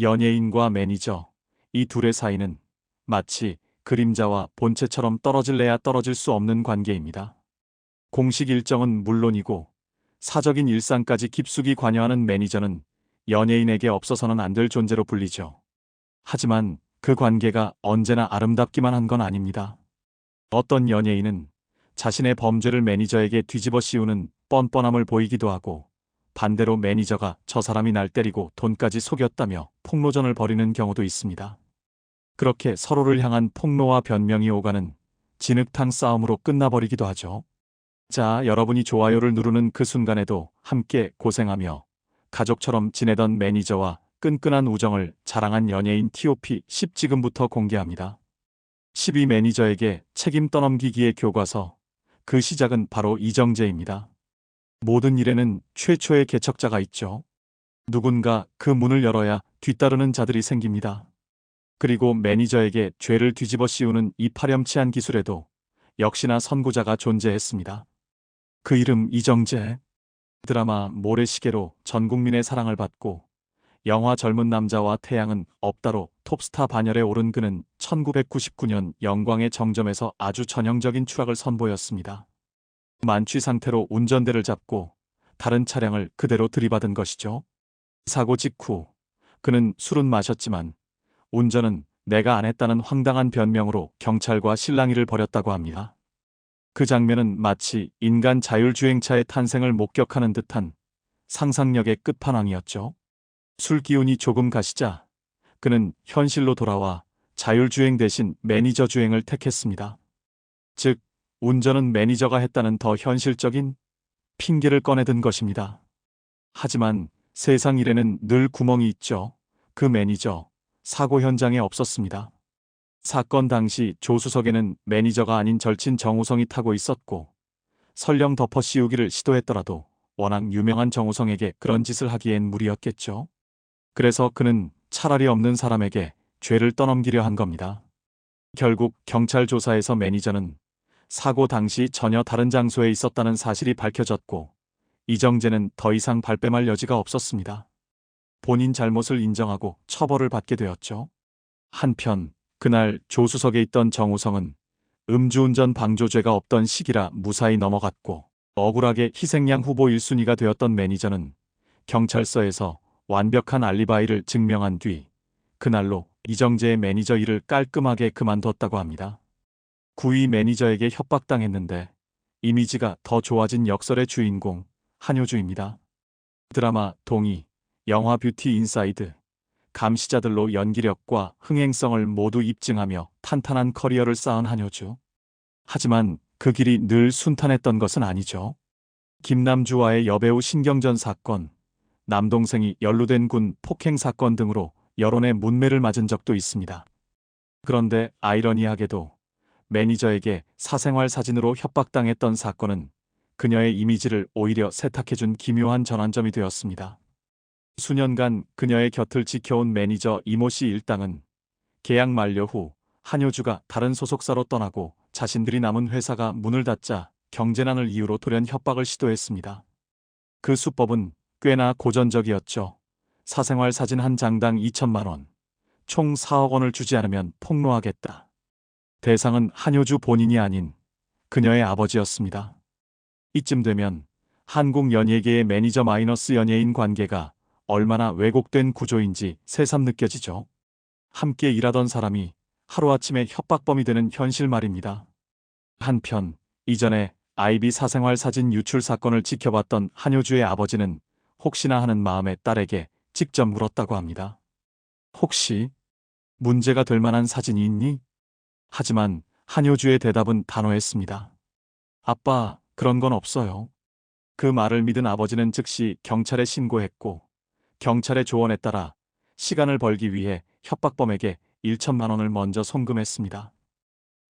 연예인과 매니저, 이 둘의 사이는 마치 그림자와 본체처럼 떨어질래야 떨어질 수 없는 관계입니다. 공식 일정은 물론이고 사적인 일상까지 깊숙이 관여하는 매니저는 연예인에게 없어서는 안 될 존재로 불리죠. 하지만 그 관계가 언제나 아름답기만 한 건 아닙니다. 어떤 연예인은 자신의 범죄를 매니저에게 뒤집어 씌우는 뻔뻔함을 보이기도 하고 반대로 매니저가 저 사람이 날 때리고 돈까지 속였다며 폭로전을 벌이는 경우도 있습니다. 그렇게 서로를 향한 폭로와 변명이 오가는 진흙탕 싸움으로 끝나버리기도 하죠. 자, 여러분이 좋아요를 누르는 그 순간에도 함께 고생하며 가족처럼 지내던 매니저와 끈끈한 우정을 자랑한 연예인 T.O.P 10 지금부터 공개합니다. 12 매니저에게 책임 떠넘기기의 교과서. 그 시작은 바로 이정재입니다. 모든 일에는 최초의 개척자가 있죠. 누군가 그 문을 열어야 뒤따르는 자들이 생깁니다. 그리고 매니저에게 죄를 뒤집어 씌우는 이 파렴치한 기술에도 역시나 선구자가 존재했습니다. 그 이름 이정재. 드라마 모래시계로 전 국민의 사랑을 받고 영화 젊은 남자와 태양은 없다로 톱스타 반열에 오른 그는 1999년 영광의 정점에서 아주 전형적인 추락을 선보였습니다. 만취 상태로 운전대를 잡고 다른 차량을 그대로 들이받은 것이죠. 사고 직후 그는 술은 마셨지만 운전은 내가 안 했다는 황당한 변명으로 경찰과 실랑이를 벌였다고 합니다. 그 장면은 마치 인간 자율주행차의 탄생을 목격하는 듯한 상상력의 끝판왕이었죠. 술 기운이 조금 가시자 그는 현실로 돌아와 자율주행 대신 매니저 주행을 택했습니다. 즉, 운전은 매니저가 했다는 더 현실적인 핑계를 꺼내든 것입니다. 하지만 세상 일에는 늘 구멍이 있죠. 그 매니저, 사고 현장에 없었습니다. 사건 당시 조수석에는 매니저가 아닌 절친 정우성이 타고 있었고, 설령 덮어 씌우기를 시도했더라도 워낙 유명한 정우성에게 그런 짓을 하기엔 무리였겠죠. 그래서 그는 차라리 없는 사람에게 죄를 떠넘기려 한 겁니다. 결국 경찰 조사에서 매니저는 사고 당시 전혀 다른 장소에 있었다는 사실이 밝혀졌고 이정재는 더 이상 발뺌할 여지가 없었습니다. 본인 잘못을 인정하고 처벌을 받게 되었죠. 한편 그날 조수석에 있던 정우성은 음주운전 방조죄가 없던 시기라 무사히 넘어갔고 억울하게 희생양 후보 1순위가 되었던 매니저는 경찰서에서 완벽한 알리바이를 증명한 뒤 그날로 이정재의 매니저 일을 깔끔하게 그만뒀다고 합니다. 구위 매니저에게 협박당했는데 이미지가 더 좋아진 역설의 주인공 한효주입니다. 드라마 동의, 영화 뷰티 인사이드, 감시자들로 연기력과 흥행성을 모두 입증하며 탄탄한 커리어를 쌓은 한효주. 하지만 그 길이 늘 순탄했던 것은 아니죠. 김남주와의 여배우 신경전 사건, 남동생이 연루된 군 폭행 사건 등으로 여론의 문매를 맞은 적도 있습니다. 그런데 아이러니하게도 매니저에게 사생활 사진으로 협박당했던 사건은 그녀의 이미지를 오히려 세탁해준 기묘한 전환점이 되었습니다. 수년간 그녀의 곁을 지켜온 매니저 이모 씨 일당은 계약 만료 후 한효주가 다른 소속사로 떠나고 자신들이 남은 회사가 문을 닫자 경제난을 이유로 돌연 협박을 시도했습니다. 그 수법은 꽤나 고전적이었죠. 사생활 사진 한 장당 2천만 원, 총 4억 원을 주지 않으면 폭로하겠다. 대상은 한효주 본인이 아닌 그녀의 아버지였습니다. 이쯤 되면 한국 연예계의 매니저 마이너스 연예인 관계가 얼마나 왜곡된 구조인지 새삼 느껴지죠. 함께 일하던 사람이 하루아침에 협박범이 되는 현실 말입니다. 한편 이전에 아이비 사생활 사진 유출 사건을 지켜봤던 한효주의 아버지는 혹시나 하는 마음에 딸에게 직접 물었다고 합니다. 혹시 문제가 될 만한 사진이 있니? 하지만 한효주의 대답은 단호했습니다. 아빠, 그런 건 없어요. 그 말을 믿은 아버지는 즉시 경찰에 신고했고 경찰의 조언에 따라 시간을 벌기 위해 협박범에게 1천만 원을 먼저 송금했습니다.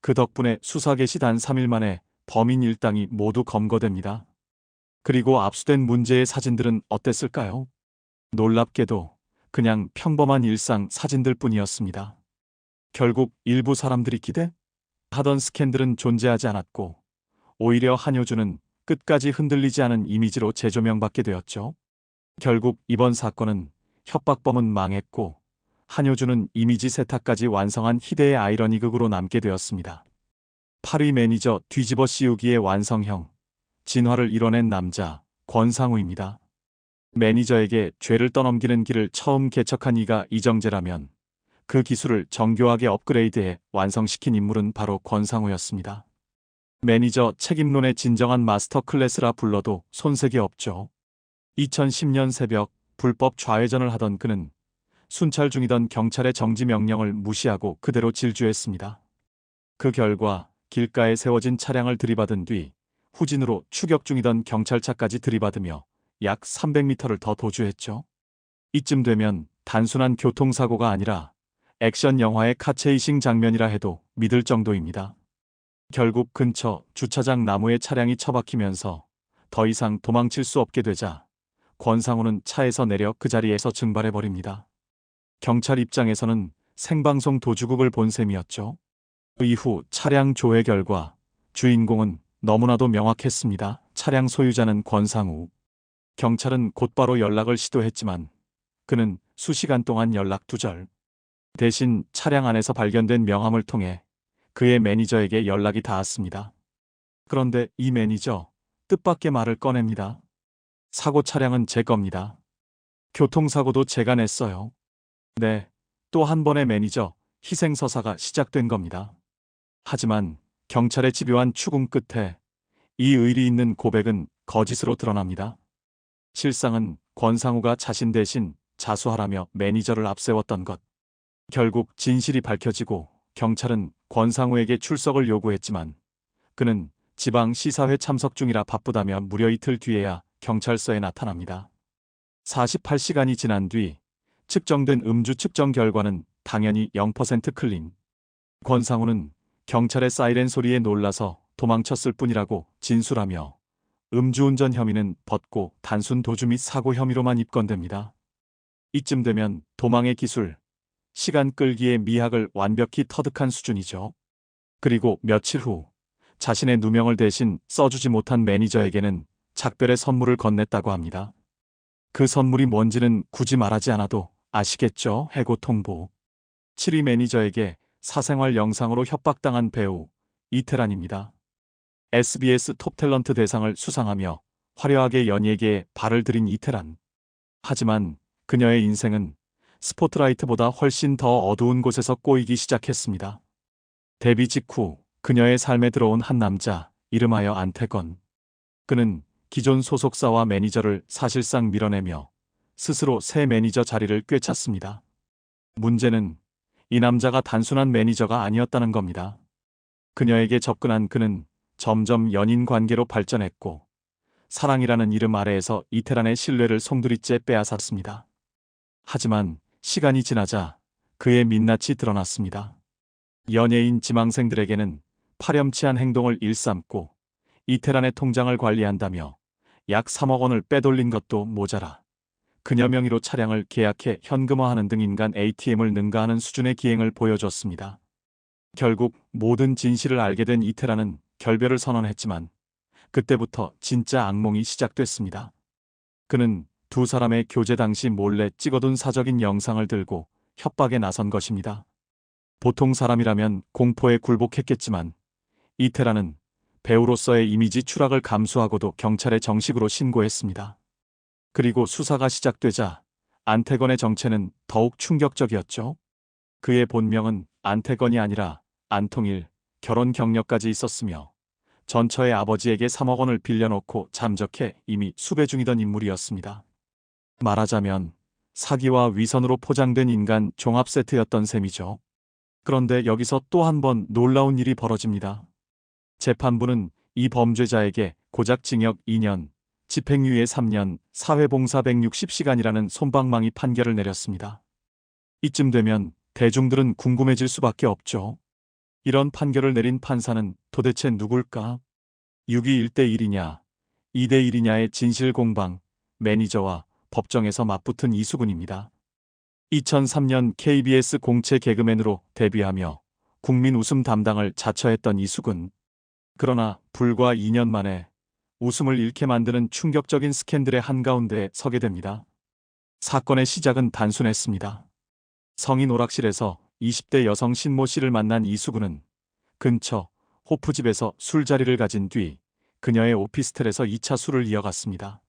그 덕분에 수사 개시 단 3일 만에 범인 일당이 모두 검거됩니다. 그리고 압수된 문제의 사진들은 어땠을까요? 놀랍게도 그냥 평범한 일상 사진들 뿐이었습니다. 결국 일부 사람들이 기대? 하던 스캔들은 존재하지 않았고 오히려 한효주는 끝까지 흔들리지 않은 이미지로 재조명받게 되었죠. 결국 이번 사건은 협박범은 망했고 한효주는 이미지 세탁까지 완성한 희대의 아이러니극으로 남게 되었습니다. 8위 매니저 뒤집어 씌우기의 완성형, 진화를 이뤄낸 남자, 권상우입니다. 매니저에게 죄를 떠넘기는 길을 처음 개척한 이가 이정재라면 그 기술을 정교하게 업그레이드해 완성시킨 인물은 바로 권상우였습니다. 매니저 책임론의 진정한 마스터 클래스라 불러도 손색이 없죠. 2010년 새벽 불법 좌회전을 하던 그는 순찰 중이던 경찰의 정지 명령을 무시하고 그대로 질주했습니다. 그 결과 길가에 세워진 차량을 들이받은 뒤 후진으로 추격 중이던 경찰차까지 들이받으며 약 300m를 더 도주했죠. 이쯤 되면 단순한 교통사고가 아니라 액션 영화의 카체이싱 장면이라 해도 믿을 정도입니다. 결국 근처 주차장 나무에 차량이 처박히면서 더 이상 도망칠 수 없게 되자 권상우는 차에서 내려 그 자리에서 증발해버립니다. 경찰 입장에서는 생방송 도주국을 본 셈이었죠. 이후 차량 조회 결과 주인공은 너무나도 명확했습니다. 차량 소유자는 권상우. 경찰은 곧바로 연락을 시도했지만 그는 수시간 동안 연락 두절. 대신 차량 안에서 발견된 명함을 통해 그의 매니저에게 연락이 닿았습니다. 그런데 이 매니저 뜻밖의 말을 꺼냅니다. 사고 차량은 제 겁니다. 교통사고도 제가 냈어요. 네, 또 한 번의 매니저 희생서사가 시작된 겁니다. 하지만 경찰의 집요한 추궁 끝에 이 의리 있는 고백은 거짓으로 드러납니다. 실상은 권상우가 자신 대신 자수하라며 매니저를 앞세웠던 것. 결국 진실이 밝혀지고 경찰은 권상우에게 출석을 요구했지만 그는 지방 시사회 참석 중이라 바쁘다며 무려 이틀 뒤에야 경찰서에 나타납니다. 48시간이 지난 뒤 측정된 음주 측정 결과는 당연히 0% 클린. 권상우는 경찰의 사이렌 소리에 놀라서 도망쳤을 뿐이라고 진술하며 음주운전 혐의는 벗고 단순 도주 및 사고 혐의로만 입건됩니다. 이쯤 되면 도망의 기술, 시간 끌기의 미학을 완벽히 터득한 수준이죠. 그리고 며칠 후 자신의 누명을 대신 써주지 못한 매니저에게는 작별의 선물을 건넸다고 합니다. 그 선물이 뭔지는 굳이 말하지 않아도 아시겠죠? 해고 통보. 7위 매니저에게 사생활 영상으로 협박당한 배우 이태란입니다. SBS 톱탤런트 대상을 수상하며 화려하게 연예계에 발을 들인 이태란. 하지만 그녀의 인생은 스포트라이트보다 훨씬 더 어두운 곳에서 꼬이기 시작했습니다. 데뷔 직후 그녀의 삶에 들어온 한 남자, 이름하여 안태건. 그는 기존 소속사와 매니저를 사실상 밀어내며 스스로 새 매니저 자리를 꿰찼습니다. 문제는 이 남자가 단순한 매니저가 아니었다는 겁니다. 그녀에게 접근한 그는 점점 연인 관계로 발전했고 사랑이라는 이름 아래에서 이태란의 신뢰를 송두리째 빼앗았습니다. 하지만 시간이 지나자 그의 민낯이 드러났습니다. 연예인 지망생들에게는 파렴치한 행동을 일삼고 이태란의 통장을 관리한다며 약 3억 원을 빼돌린 것도 모자라 그녀 명의로 차량을 계약해 현금화하는 등 인간 ATM을 능가하는 수준의 기행을 보여줬습니다. 결국 모든 진실을 알게 된 이태란은 결별을 선언했지만 그때부터 진짜 악몽이 시작됐습니다. 그는 두 사람의 교제 당시 몰래 찍어둔 사적인 영상을 들고 협박에 나선 것입니다. 보통 사람이라면 공포에 굴복했겠지만 이태라는 배우로서의 이미지 추락을 감수하고도 경찰에 정식으로 신고했습니다. 그리고 수사가 시작되자 안태건의 정체는 더욱 충격적이었죠. 그의 본명은 안태건이 아니라 안통일, 결혼 경력까지 있었으며 전처의 아버지에게 3억 원을 빌려놓고 잠적해 이미 수배 중이던 인물이었습니다. 말하자면 사기와 위선으로 포장된 인간 종합 세트였던 셈이죠. 그런데 여기서 또 한 번 놀라운 일이 벌어집니다. 재판부는 이 범죄자에게 고작 징역 2년, 집행유예 3년, 사회봉사 160시간이라는 손방망이 판결을 내렸습니다. 이쯤 되면 대중들은 궁금해질 수밖에 없죠. 이런 판결을 내린 판사는 도대체 누굴까? 6이 1대 1이냐, 2대 1이냐의 진실 공방, 매니저와 법정에서 맞붙은 이수근입니다. 2003년 KBS 공채 개그맨으로 데뷔하며 국민 웃음 담당을 자처했던 이수근. 그러나 불과 2년 만에 웃음을 잃게 만드는 충격적인 스캔들의 한가운데에 서게 됩니다. 사건의 시작은 단순했습니다. 성인 오락실에서 20대 여성 신모 씨를 만난 이수근은 근처 호프집에서 술자리를 가진 뒤 그녀의 오피스텔에서 2차 술을 이어갔습니다.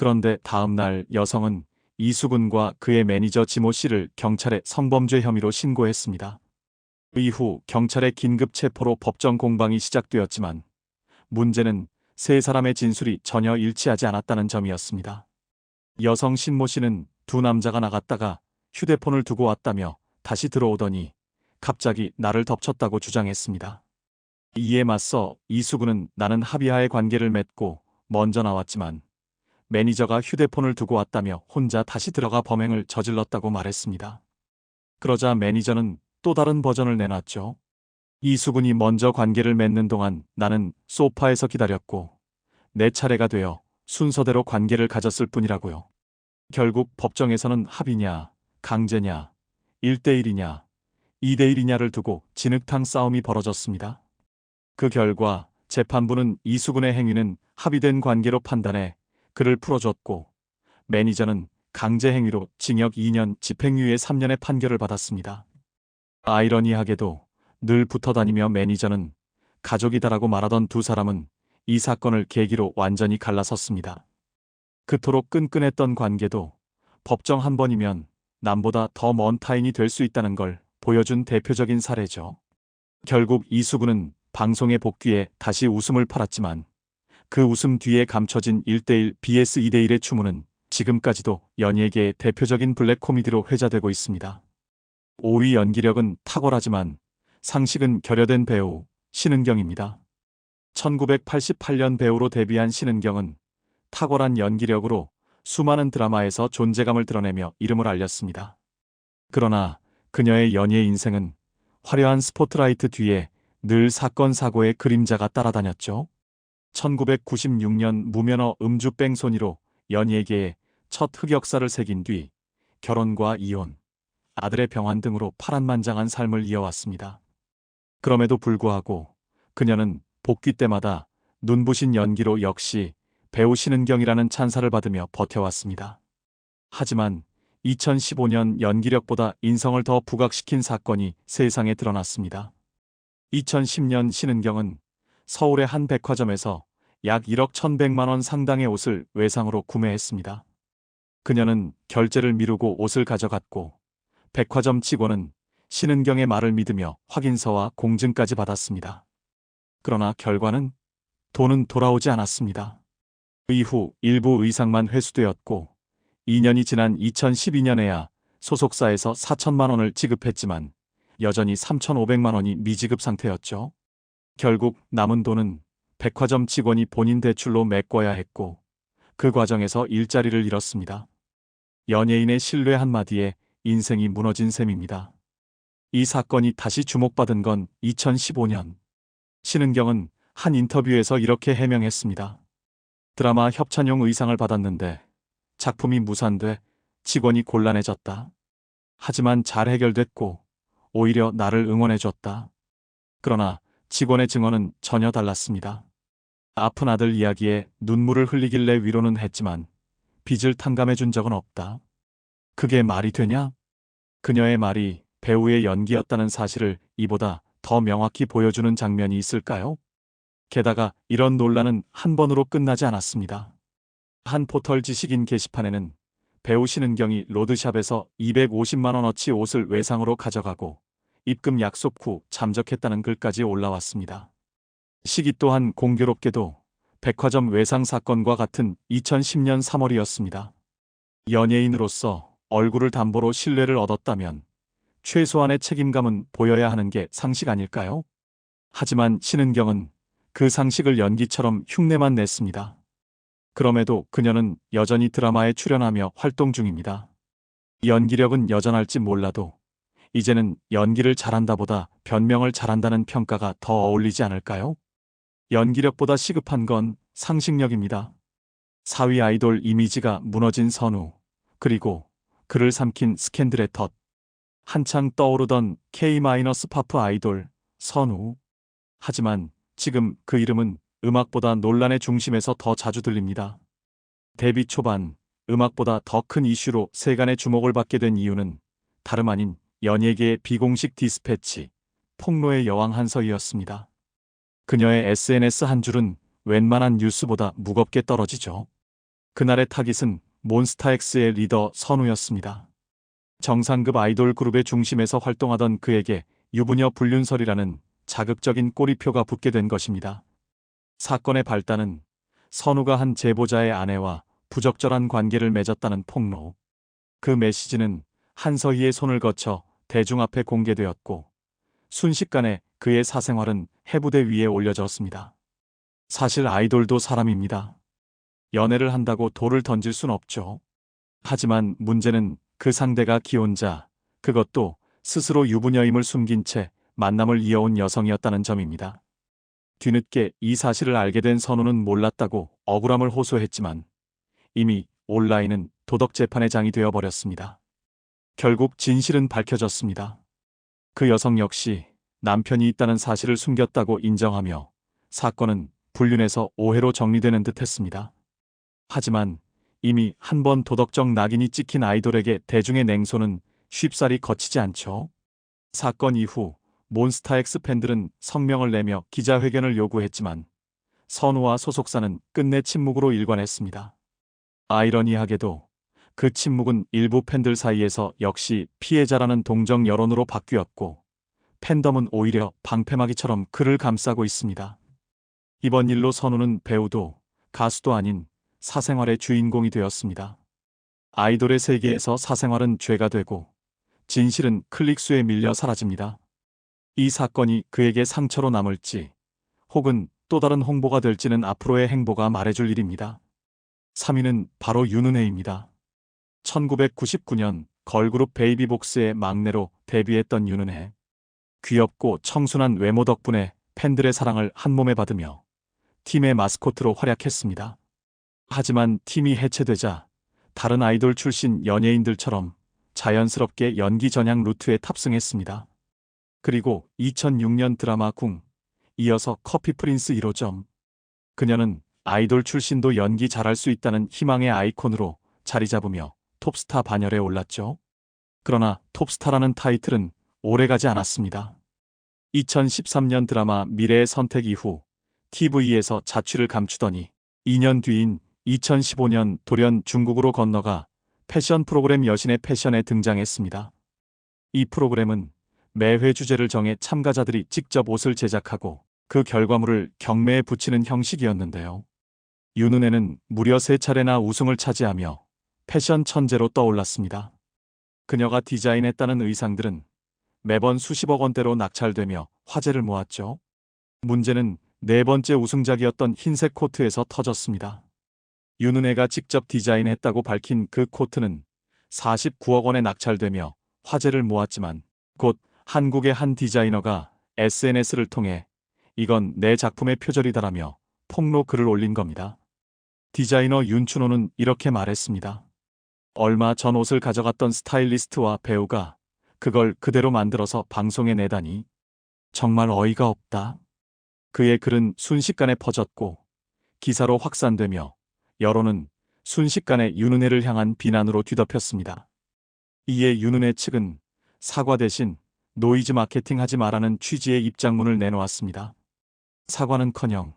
그런데 다음 날 여성은 이수근과 그의 매니저 지모 씨를 경찰에 성범죄 혐의로 신고했습니다. 이후 경찰의 긴급 체포로 법정 공방이 시작되었지만 문제는 세 사람의 진술이 전혀 일치하지 않았다는 점이었습니다. 여성 신모 씨는 두 남자가 나갔다가 휴대폰을 두고 왔다며 다시 들어오더니 갑자기 나를 덮쳤다고 주장했습니다. 이에 맞서 이수근은 나는 합의하에 관계를 맺고 먼저 나왔지만 매니저가 휴대폰을 두고 왔다며 혼자 다시 들어가 범행을 저질렀다고 말했습니다. 그러자 매니저는 또 다른 버전을 내놨죠. 이수근이 먼저 관계를 맺는 동안 나는 소파에서 기다렸고 내 차례가 되어 순서대로 관계를 가졌을 뿐이라고요. 결국 법정에서는 합의냐, 강제냐, 1대1이냐, 2대1이냐를 두고 진흙탕 싸움이 벌어졌습니다. 그 결과 재판부는 이수근의 행위는 합의된 관계로 판단해 그를 풀어줬고 매니저는 강제 행위로 징역 2년 집행유예 3년의 판결을 받았습니다. 아이러니하게도 늘 붙어 다니며 매니저는 가족이다라고 말하던 두 사람은 이 사건을 계기로 완전히 갈라섰습니다. 그토록 끈끈했던 관계도 법정 한 번이면 남보다 더 먼 타인이 될 수 있다는 걸 보여준 대표적인 사례죠. 결국 이수근은 방송에 복귀해 다시 웃음을 팔았지만 그 웃음 뒤에 감춰진 1대1 BS 2대1의 추문은 지금까지도 연예계의 대표적인 블랙 코미디로 회자되고 있습니다. 5위 연기력은 탁월하지만 상식은 결여된 배우 신은경입니다. 1988년 배우로 데뷔한 신은경은 탁월한 연기력으로 수많은 드라마에서 존재감을 드러내며 이름을 알렸습니다. 그러나 그녀의 연예 인생은 화려한 스포트라이트 뒤에 늘 사건 사고의 그림자가 따라다녔죠. 1996년 무면허 음주 뺑소니로 연예계에 첫 흑역사를 새긴 뒤 결혼과 이혼, 아들의 병환 등으로 파란만장한 삶을 이어왔습니다. 그럼에도 불구하고 그녀는 복귀 때마다 눈부신 연기로 역시 배우 신은경이라는 찬사를 받으며 버텨왔습니다. 하지만 2015년 연기력보다 인성을 더 부각시킨 사건이 세상에 드러났습니다. 2010년 신은경은 서울의 한 백화점에서 약 1억 1100만 원 상당의 옷을 외상으로 구매했습니다. 그녀는 결제를 미루고 옷을 가져갔고 백화점 직원은 신은경의 말을 믿으며 확인서와 공증까지 받았습니다. 그러나 결과는 돈은 돌아오지 않았습니다. 이후 일부 의상만 회수되었고 2년이 지난 2012년에야 소속사에서 4천만 원을 지급했지만 여전히 3,500만 원이 미지급 상태였죠. 결국 남은 돈은 백화점 직원이 본인 대출로 메꿔야 했고 그 과정에서 일자리를 잃었습니다. 연예인의 신뢰 한마디에 인생이 무너진 셈입니다. 이 사건이 다시 주목받은 건 2015년. 신은경은 한 인터뷰에서 이렇게 해명했습니다. 드라마 협찬용 의상을 받았는데 작품이 무산돼 직원이 곤란해졌다. 하지만 잘 해결됐고 오히려 나를 응원해줬다. 그러나 직원의 증언은 전혀 달랐습니다. 아픈 아들 이야기에 눈물을 흘리길래 위로는 했지만 빚을 탕감해 준 적은 없다. 그게 말이 되냐? 그녀의 말이 배우의 연기였다는 사실을 이보다 더 명확히 보여주는 장면이 있을까요? 게다가 이런 논란은 한 번으로 끝나지 않았습니다. 한 포털 지식인 게시판에는 배우 신은경이 로드샵에서 250만원어치 옷을 외상으로 가져가고 입금 약속 후 잠적했다는 글까지 올라왔습니다. 시기 또한 공교롭게도 백화점 외상 사건과 같은 2010년 3월이었습니다. 연예인으로서 얼굴을 담보로 신뢰를 얻었다면 최소한의 책임감은 보여야 하는 게 상식 아닐까요? 하지만 신은경은 그 상식을 연기처럼 흉내만 냈습니다. 그럼에도 그녀는 여전히 드라마에 출연하며 활동 중입니다. 연기력은 여전할지 몰라도 이제는 연기를 잘한다보다 변명을 잘한다는 평가가 더 어울리지 않을까요? 연기력보다 시급한 건 상식력입니다. 사위 아이돌 이미지가 무너진 선우, 그리고 그를 삼킨 스캔들의 덫. 한창 떠오르던 K-파프 아이돌 선우. 하지만 지금 그 이름은 음악보다 논란의 중심에서 더 자주 들립니다. 데뷔 초반 음악보다 더 큰 이슈로 세간의 주목을 받게 된 이유는 다름 아닌 연예계의 비공식 디스패치, 폭로의 여왕 한서희였습니다. 그녀의 SNS 한 줄은 웬만한 뉴스보다 무겁게 떨어지죠. 그날의 타깃은 몬스타엑스의 리더 선우였습니다. 정상급 아이돌 그룹의 중심에서 활동하던 그에게 유부녀 불륜설이라는 자극적인 꼬리표가 붙게 된 것입니다. 사건의 발단은 선우가 한 제보자의 아내와 부적절한 관계를 맺었다는 폭로. 그 메시지는 한서희의 손을 거쳐 대중 앞에 공개되었고 순식간에 그의 사생활은 해부대 위에 올려졌습니다. 사실 아이돌도 사람입니다. 연애를 한다고 돌을 던질 순 없죠. 하지만 문제는 그 상대가 기혼자, 그것도 스스로 유부녀임을 숨긴 채 만남을 이어온 여성이었다는 점입니다. 뒤늦게 이 사실을 알게 된 선우는 몰랐다고 억울함을 호소했지만 이미 온라인은 도덕 재판의 장이 되어버렸습니다. 결국 진실은 밝혀졌습니다. 그 여성 역시 남편이 있다는 사실을 숨겼다고 인정하며 사건은 불륜에서 오해로 정리되는 듯 했습니다. 하지만 이미 한 번 도덕적 낙인이 찍힌 아이돌에게 대중의 냉소는 쉽사리 거치지 않죠. 사건 이후 몬스타엑스 팬들은 성명을 내며 기자회견을 요구했지만 선우와 소속사는 끝내 침묵으로 일관했습니다. 아이러니하게도 그 침묵은 일부 팬들 사이에서 역시 피해자라는 동정 여론으로 바뀌었고 팬덤은 오히려 방패막이처럼 그를 감싸고 있습니다. 이번 일로 선우는 배우도 가수도 아닌 사생활의 주인공이 되었습니다. 아이돌의 세계에서 사생활은 죄가 되고 진실은 클릭수에 밀려 사라집니다. 이 사건이 그에게 상처로 남을지 혹은 또 다른 홍보가 될지는 앞으로의 행보가 말해줄 일입니다. 3위는 바로 윤은혜입니다. 1999년 걸그룹 베이비복스의 막내로 데뷔했던 윤은혜. 귀엽고 청순한 외모 덕분에 팬들의 사랑을 한몸에 받으며 팀의 마스코트로 활약했습니다. 하지만 팀이 해체되자 다른 아이돌 출신 연예인들처럼 자연스럽게 연기 전향 루트에 탑승했습니다. 그리고 2006년 드라마 궁, 이어서 커피 프린스 1호점. 그녀는 아이돌 출신도 연기 잘할 수 있다는 희망의 아이콘으로 자리 잡으며 톱스타 반열에 올랐죠. 그러나 톱스타라는 타이틀은 오래가지 않았습니다. 2013년 드라마 미래의 선택 이후 TV에서 자취를 감추더니 2년 뒤인 2015년 돌연 중국으로 건너가 패션 프로그램 여신의 패션에 등장했습니다. 이 프로그램은 매회 주제를 정해 참가자들이 직접 옷을 제작하고 그 결과물을 경매에 붙이는 형식이었는데요. 윤은혜는 무려 세 차례나 우승을 차지하며 패션 천재로 떠올랐습니다. 그녀가 디자인했다는 의상들은 매번 수십억 원대로 낙찰되며 화제를 모았죠. 문제는 네 번째 우승작이었던 흰색 코트에서 터졌습니다. 윤은혜가 직접 디자인했다고 밝힌 그 코트는 49억 원에 낙찰되며 화제를 모았지만 곧 한국의 한 디자이너가 SNS를 통해 이건 내 작품의 표절이다라며 폭로 글을 올린 겁니다. 디자이너 윤춘호는 이렇게 말했습니다. 얼마 전 옷을 가져갔던 스타일리스트와 배우가 그걸 그대로 만들어서 방송에 내다니 정말 어이가 없다. 그의 글은 순식간에 퍼졌고 기사로 확산되며 여론은 순식간에 윤은혜를 향한 비난으로 뒤덮였습니다. 이에 윤은혜 측은 사과 대신 노이즈 마케팅 하지 말라는 취지의 입장문을 내놓았습니다. 사과는커녕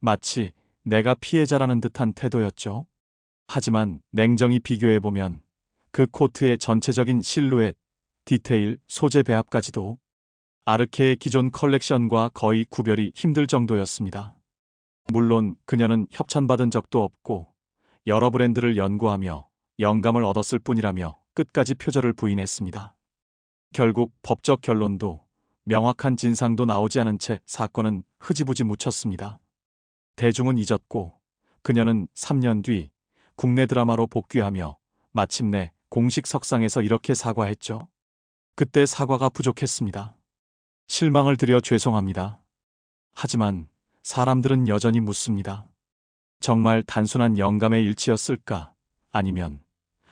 마치 내가 피해자라는 듯한 태도였죠. 하지만 냉정히 비교해보면 그 코트의 전체적인 실루엣, 디테일, 소재 배합까지도 아르케의 기존 컬렉션과 거의 구별이 힘들 정도였습니다. 물론 그녀는 협찬받은 적도 없고 여러 브랜드를 연구하며 영감을 얻었을 뿐이라며 끝까지 표절을 부인했습니다. 결국 법적 결론도 명확한 진상도 나오지 않은 채 사건은 흐지부지 묻혔습니다. 대중은 잊었고 그녀는 3년 뒤 국내 드라마로 복귀하며 마침내 공식 석상에서 이렇게 사과했죠. 그때 사과가 부족했습니다. 실망을 드려 죄송합니다. 하지만 사람들은 여전히 묻습니다. 정말 단순한 영감의 일치였을까? 아니면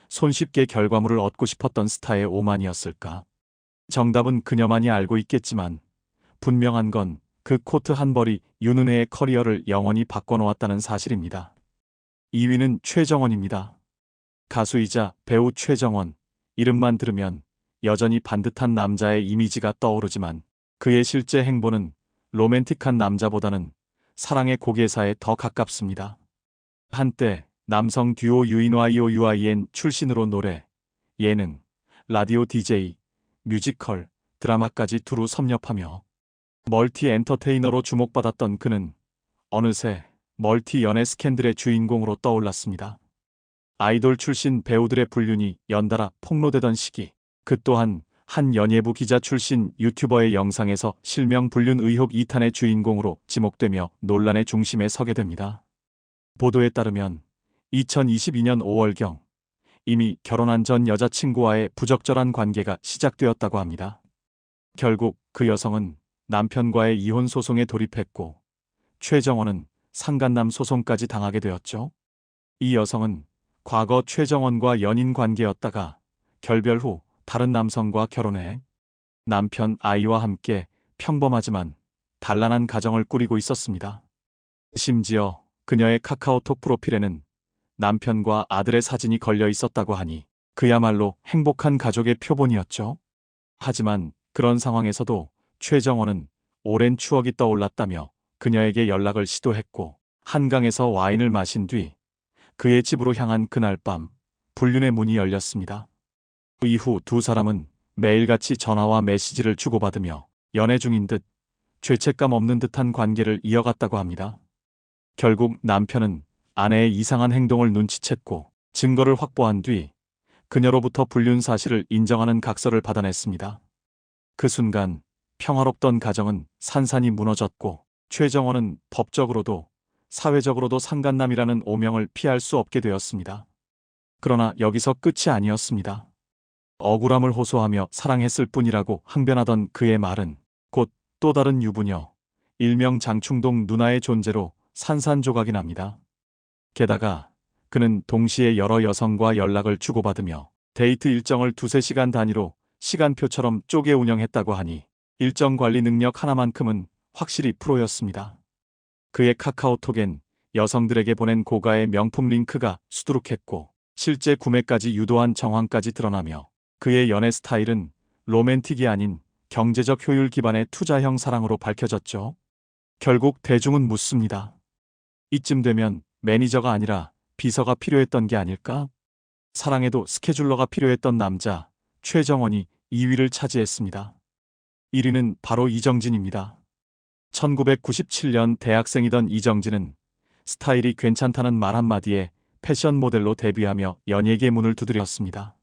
손쉽게 결과물을 얻고 싶었던 스타의 오만이었을까? 정답은 그녀만이 알고 있겠지만 분명한 건 그 코트 한 벌이 윤은혜의 커리어를 영원히 바꿔놓았다는 사실입니다. 2위는 최정원입니다. 가수이자 배우 최정원. 이름만 들으면 여전히 반듯한 남자의 이미지가 떠오르지만 그의 실제 행보는 로맨틱한 남자보다는 사랑의 고개사에 더 가깝습니다. 한때 남성 듀오 유인와이오 유아이엔 출신으로 노래, 예능, 라디오 DJ, 뮤지컬, 드라마까지 두루 섭렵하며 멀티 엔터테이너로 주목받았던 그는 어느새 멀티 연애 스캔들의 주인공으로 떠올랐습니다. 아이돌 출신 배우들의 불륜이 연달아 폭로되던 시기, 그 또한 한 연예부 기자 출신 유튜버의 영상에서 실명 불륜 의혹 2탄의 주인공으로 지목되며 논란의 중심에 서게 됩니다. 보도에 따르면 2022년 5월경 이미 결혼한 전 여자친구와의 부적절한 관계가 시작되었다고 합니다. 결국 그 여성은 남편과의 이혼 소송에 돌입했고 최정원은 상간남 소송까지 당하게 되었죠. 이 여성은 과거 최정원과 연인 관계였다가 결별 후 다른 남성과 결혼해 남편 아이와 함께 평범하지만 단란한 가정을 꾸리고 있었습니다. 심지어 그녀의 카카오톡 프로필에는 남편과 아들의 사진이 걸려 있었다고 하니 그야말로 행복한 가족의 표본이었죠. 하지만 그런 상황에서도 최정원은 오랜 추억이 떠올랐다며 그녀에게 연락을 시도했고 한강에서 와인을 마신 뒤 그의 집으로 향한 그날 밤 불륜의 문이 열렸습니다. 그 이후 두 사람은 매일같이 전화와 메시지를 주고받으며 연애 중인 듯 죄책감 없는 듯한 관계를 이어갔다고 합니다. 결국 남편은 아내의 이상한 행동을 눈치챘고 증거를 확보한 뒤 그녀로부터 불륜 사실을 인정하는 각서를 받아냈습니다. 그 순간 평화롭던 가정은 산산이 무너졌고 최정원은 법적으로도 사회적으로도 상간남이라는 오명을 피할 수 없게 되었습니다. 그러나 여기서 끝이 아니었습니다. 억울함을 호소하며 사랑했을 뿐이라고 항변하던 그의 말은 곧 또 다른 유부녀, 일명 장충동 누나의 존재로 산산조각이 납니다. 게다가 그는 동시에 여러 여성과 연락을 주고받으며 데이트 일정을 두세 시간 단위로 시간표처럼 쪼개 운영했다고 하니 일정 관리 능력 하나만큼은 확실히 프로였습니다. 그의 카카오톡엔 여성들에게 보낸 고가의 명품 링크가 수두룩했고 실제 구매까지 유도한 정황까지 드러나며 그의 연애 스타일은 로맨틱이 아닌 경제적 효율 기반의 투자형 사랑으로 밝혀졌죠. 결국 대중은 묻습니다. 이쯤 되면 매니저가 아니라 비서가 필요했던 게 아닐까? 사랑에도 스케줄러가 필요했던 남자 최정원이 2위를 차지했습니다. 1위는 바로 이정진입니다. 1997년 대학생이던 이정진은 스타일이 괜찮다는 말 한마디에 패션 모델로 데뷔하며 연예계 문을 두드렸습니다.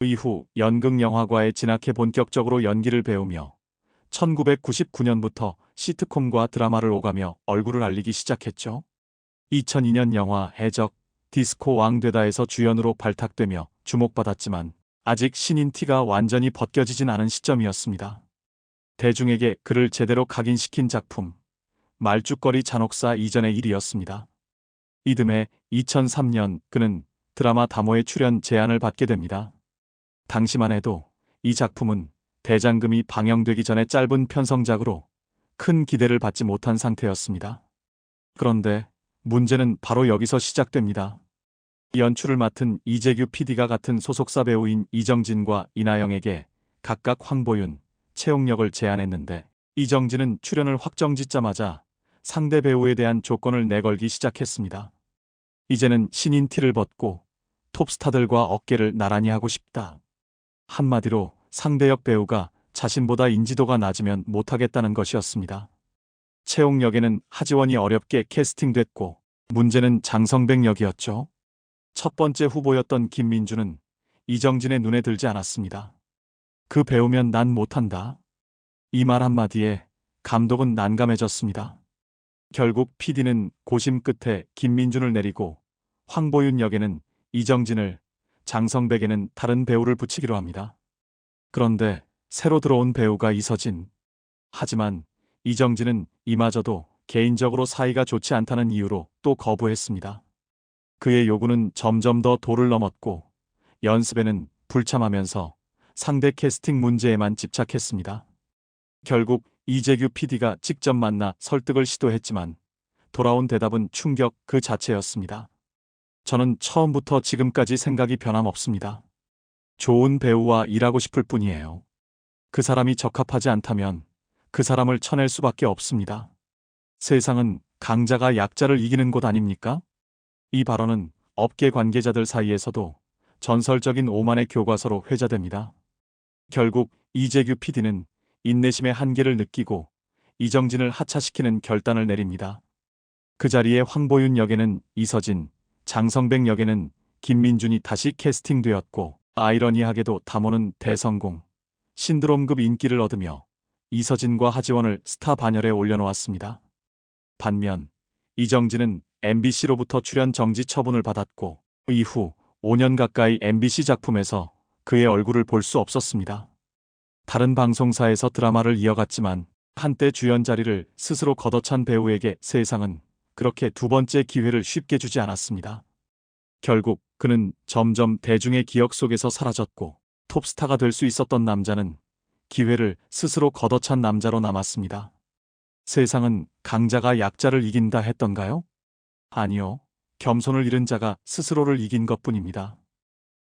이후 연극영화과에 진학해 본격적으로 연기를 배우며 1999년부터 시트콤과 드라마를 오가며 얼굴을 알리기 시작했죠. 2002년 영화 해적 디스코 왕되다에서 주연으로 발탁되며 주목받았지만 아직 신인 티가 완전히 벗겨지진 않은 시점이었습니다. 대중에게 그를 제대로 각인시킨 작품 말죽거리 잔혹사 이전의 일이었습니다. 이듬해 2003년 그는 드라마 다모에 출연 제안을 받게 됩니다. 당시만 해도 이 작품은 대장금이 방영되기 전에 짧은 편성작으로 큰 기대를 받지 못한 상태였습니다. 그런데 문제는 바로 여기서 시작됩니다. 연출을 맡은 이재규 PD가 같은 소속사 배우인 이정진과 이나영에게 각각 황보윤, 채용력을 제안했는데 이정진은 출연을 확정짓자마자 상대 배우에 대한 조건을 내걸기 시작했습니다. 이제는 신인 티를 벗고 톱스타들과 어깨를 나란히 하고 싶다. 한마디로 상대역 배우가 자신보다 인지도가 낮으면 못하겠다는 것이었습니다. 채용 역에는 하지원이 어렵게 캐스팅됐고 문제는 장성백 역이었죠. 첫 번째 후보였던 김민주는 이정진의 눈에 들지 않았습니다. 그 배우면 난 못한다. 이 말 한마디에 감독은 난감해졌습니다. 결국 PD는 고심 끝에 김민준을 내리고 황보윤 역에는 이정진을 장성백에는 다른 배우를 붙이기로 합니다. 그런데 새로 들어온 배우가 이서진. 하지만 이정진은 이마저도 개인적으로 사이가 좋지 않다는 이유로 또 거부했습니다. 그의 요구는 점점 더 도를 넘었고 연습에는 불참하면서 상대 캐스팅 문제에만 집착했습니다. 결국 이재규 PD가 직접 만나 설득을 시도했지만 돌아온 대답은 충격 그 자체였습니다. 저는 처음부터 지금까지 생각이 변함없습니다. 좋은 배우와 일하고 싶을 뿐이에요. 그 사람이 적합하지 않다면 그 사람을 쳐낼 수밖에 없습니다. 세상은 강자가 약자를 이기는 곳 아닙니까? 이 발언은 업계 관계자들 사이에서도 전설적인 오만의 교과서로 회자됩니다. 결국 이재규 PD는 인내심의 한계를 느끼고 이정진을 하차시키는 결단을 내립니다. 그 자리에 황보윤 역에는 이서진, 장성백 역에는 김민준이 다시 캐스팅되었고 아이러니하게도 담호는 대성공, 신드롬급 인기를 얻으며 이서진과 하지원을 스타 반열에 올려놓았습니다. 반면 이정진은 MBC로부터 출연 정지 처분을 받았고 이후 5년 가까이 MBC 작품에서 그의 얼굴을 볼 수 없었습니다. 다른 방송사에서 드라마를 이어갔지만 한때 주연 자리를 스스로 걷어찬 배우에게 세상은 그렇게 두 번째 기회를 쉽게 주지 않았습니다. 결국 그는 점점 대중의 기억 속에서 사라졌고 톱스타가 될 수 있었던 남자는 기회를 스스로 걷어찬 남자로 남았습니다. 세상은 강자가 약자를 이긴다 했던가요? 아니요. 겸손을 잃은 자가 스스로를 이긴 것 뿐입니다.